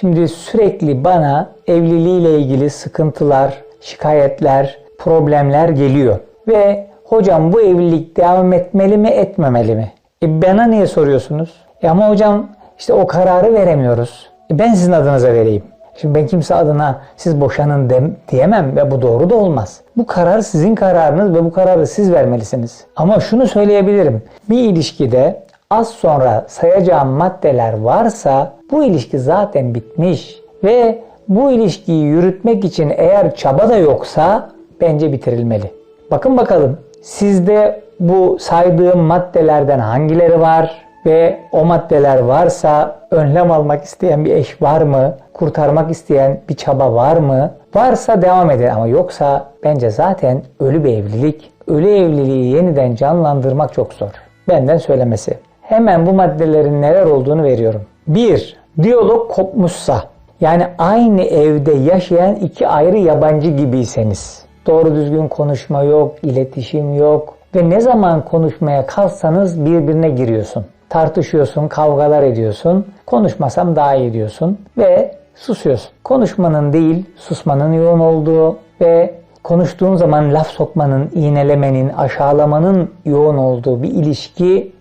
Şimdi sürekli bana evliliğiyle ilgili sıkıntılar, şikayetler, problemler geliyor. Ve hocam bu evlilik devam etmeli mi etmemeli mi? E bana niye soruyorsunuz? E ama hocam işte o kararı veremiyoruz. E ben sizin adınıza vereyim. Şimdi ben kimse adına siz boşanın de, diyemem ve bu doğru da olmaz. Bu karar sizin kararınız ve bu kararı siz vermelisiniz. Ama şunu söyleyebilirim. Bir ilişkide az sonra sayacağım maddeler varsa bu ilişki zaten bitmiş ve bu ilişkiyi yürütmek için eğer çaba da yoksa bence bitirilmeli. Bakın bakalım sizde bu saydığım maddelerden hangileri var ve o maddeler varsa önlem almak isteyen bir eş var mı? Kurtarmak isteyen bir çaba var mı? Varsa devam edin ama yoksa bence zaten ölü bir evlilik. Ölü evliliği yeniden canlandırmak çok zor. Benden söylemesi. Hemen bu maddelerin neler olduğunu veriyorum. 1. Diyalog kopmuşsa yani aynı evde yaşayan iki ayrı yabancı gibiyseniz. Doğru düzgün konuşma yok, iletişim yok ve ne zaman konuşmaya kalksanız birbirine giriyorsun. Tartışıyorsun, kavgalar ediyorsun. Konuşmasam daha iyi diyorsun ve susuyorsun. Konuşmanın değil, susmanın yoğun olduğu ve konuştuğun zaman laf sokmanın, iğnelemenin, aşağılamanın yoğun olduğu bir ilişki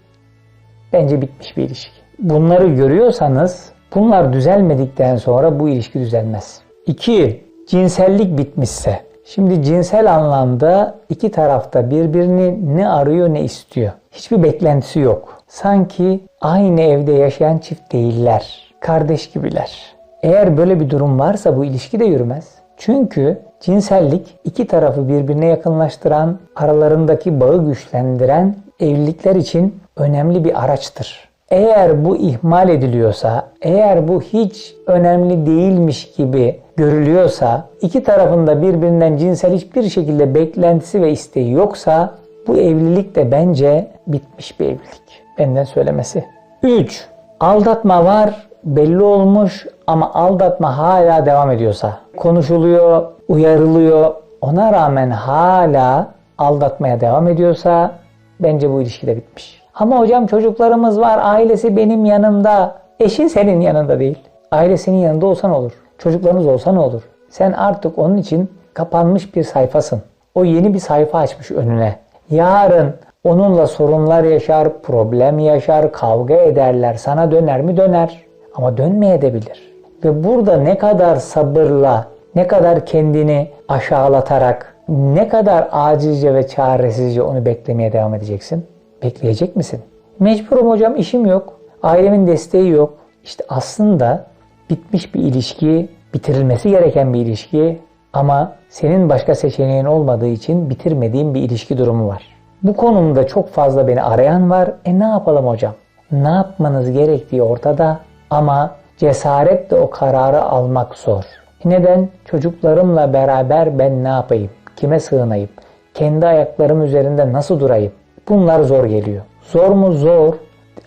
bence bitmiş bir ilişki. Bunları görüyorsanız bunlar düzelmedikten sonra bu ilişki düzelmez. 2. Cinsellik bitmişse. Şimdi cinsel anlamda iki tarafta birbirini ne arıyor ne istiyor. Hiçbir beklentisi yok. Sanki aynı evde yaşayan çift değiller. Kardeş gibiler. Eğer böyle bir durum varsa bu ilişki de yürümez. Çünkü cinsellik iki tarafı birbirine yakınlaştıran, aralarındaki bağı güçlendiren evlilikler için önemli bir araçtır. Eğer bu ihmal ediliyorsa, eğer bu hiç önemli değilmiş gibi görülüyorsa, iki tarafında birbirinden cinsel hiçbir şekilde beklentisi ve isteği yoksa bu evlilik de bence bitmiş bir evlilik. Benden söylemesi. 3. Aldatma var, belli olmuş ama aldatma hala devam ediyorsa, konuşuluyor, uyarılıyor, ona rağmen hala aldatmaya devam ediyorsa bence bu ilişki de bitmiş. Ama hocam çocuklarımız var, ailesi benim yanımda. Eşin senin yanında değil. Ailesinin yanında olsan olur. Çocuklarınız olsa ne olur? Sen artık onun için kapanmış bir sayfasın. O yeni bir sayfa açmış önüne. Yarın onunla sorunlar yaşar, problem yaşar, kavga ederler. Sana döner mi? Döner. Ama dönmeye de bilir. Ve burada ne kadar sabırla, ne kadar kendini aşağılatarak, ne kadar acizce ve çaresizce onu beklemeye devam edeceksin? Bekleyecek misin? Mecburum hocam işim yok. Ailemin desteği yok. İşte aslında bitmiş bir ilişki, bitirilmesi gereken bir ilişki ama senin başka seçeneğin olmadığı için bitirmediğin bir ilişki durumu var. Bu konumda çok fazla beni arayan var. E ne yapalım hocam? Ne yapmanız gerektiği ortada ama cesaretle o kararı almak zor. Neden? Çocuklarımla beraber ben ne yapayım? Kime sığınayım? Kendi ayaklarım üzerinde nasıl durayım? Bunlar zor geliyor. Zor mu? Zor.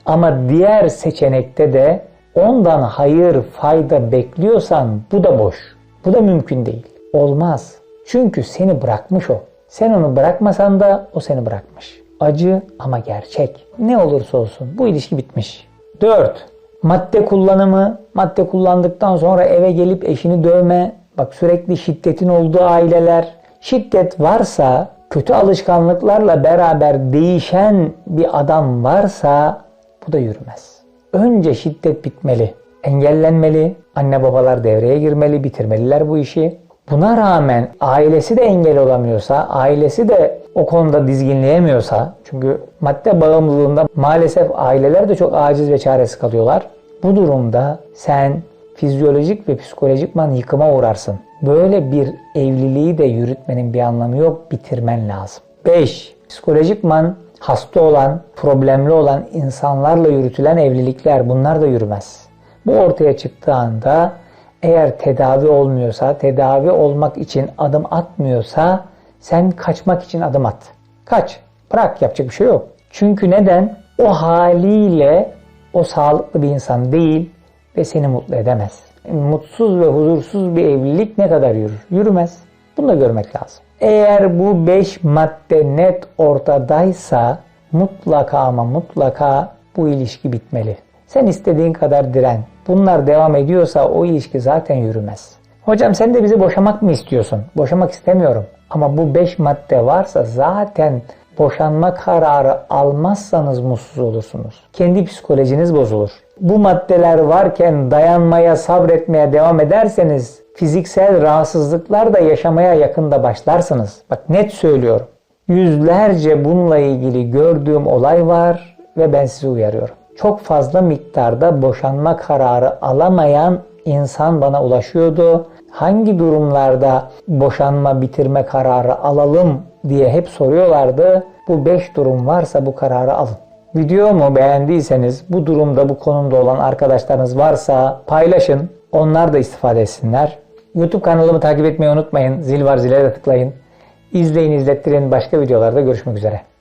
Ama diğer seçenekte de ondan hayır, fayda bekliyorsan bu da boş. Bu da mümkün değil. Olmaz. Çünkü seni bırakmış o. Sen onu bırakmasan da o seni bırakmış. Acı ama gerçek. Ne olursa olsun bu ilişki bitmiş. 4. Madde kullanımı, madde kullandıktan sonra eve gelip eşini dövme, bak sürekli şiddetin olduğu aileler. Şiddet varsa, kötü alışkanlıklarla beraber değişen bir adam varsa bu da yürümez. Önce şiddet bitmeli, engellenmeli, anne babalar devreye girmeli, bitirmeliler bu işi. Buna rağmen ailesi de engel olamıyorsa, ailesi de o konuda dizginleyemiyorsa, çünkü madde bağımlılığında maalesef aileler de çok aciz ve çaresiz kalıyorlar. Bu durumda sen fizyolojik ve psikolojikman yıkıma uğrarsın. Böyle bir evliliği de yürütmenin bir anlamı yok, bitirmen lazım. 5. Psikolojikman hasta olan, problemli olan insanlarla yürütülen evlilikler bunlar da yürümez. Bu ortaya çıktığı anda eğer tedavi olmuyorsa, tedavi olmak için adım atmıyorsa sen kaçmak için adım at. Kaç. Bırak yapacak bir şey yok. Çünkü neden? O haliyle o sağlıklı bir insan değil ve seni mutlu edemez. Mutsuz ve huzursuz bir evlilik ne kadar yürür? Yürümez. Bunu da görmek lazım. Eğer bu beş madde net ortadaysa mutlaka ama mutlaka bu ilişki bitmeli. Sen istediğin kadar diren. Bunlar devam ediyorsa o ilişki zaten yürümez. Hocam sen de bizi boşamak mı istiyorsun? Boşamak istemiyorum. Ama bu 5 madde varsa zaten boşanma kararı almazsanız mutsuz olursunuz. Kendi psikolojiniz bozulur. Bu maddeler varken dayanmaya, sabretmeye devam ederseniz fiziksel rahatsızlıklar da yaşamaya yakında başlarsınız. Bak net söylüyorum. Yüzlerce bununla ilgili gördüğüm olay var ve ben sizi uyarıyorum. Çok fazla miktarda boşanma kararı alamayan insan bana ulaşıyordu. Hangi durumlarda boşanma bitirme kararı alalım diye hep soruyorlardı. Bu 5 durum varsa bu kararı alın. Videomu beğendiyseniz bu durumda bu konumda olan arkadaşlarınız varsa paylaşın. Onlar da istifade etsinler. YouTube kanalımı takip etmeyi unutmayın. Zil var zile de tıklayın. İzleyin izlettirin başka videolarda görüşmek üzere.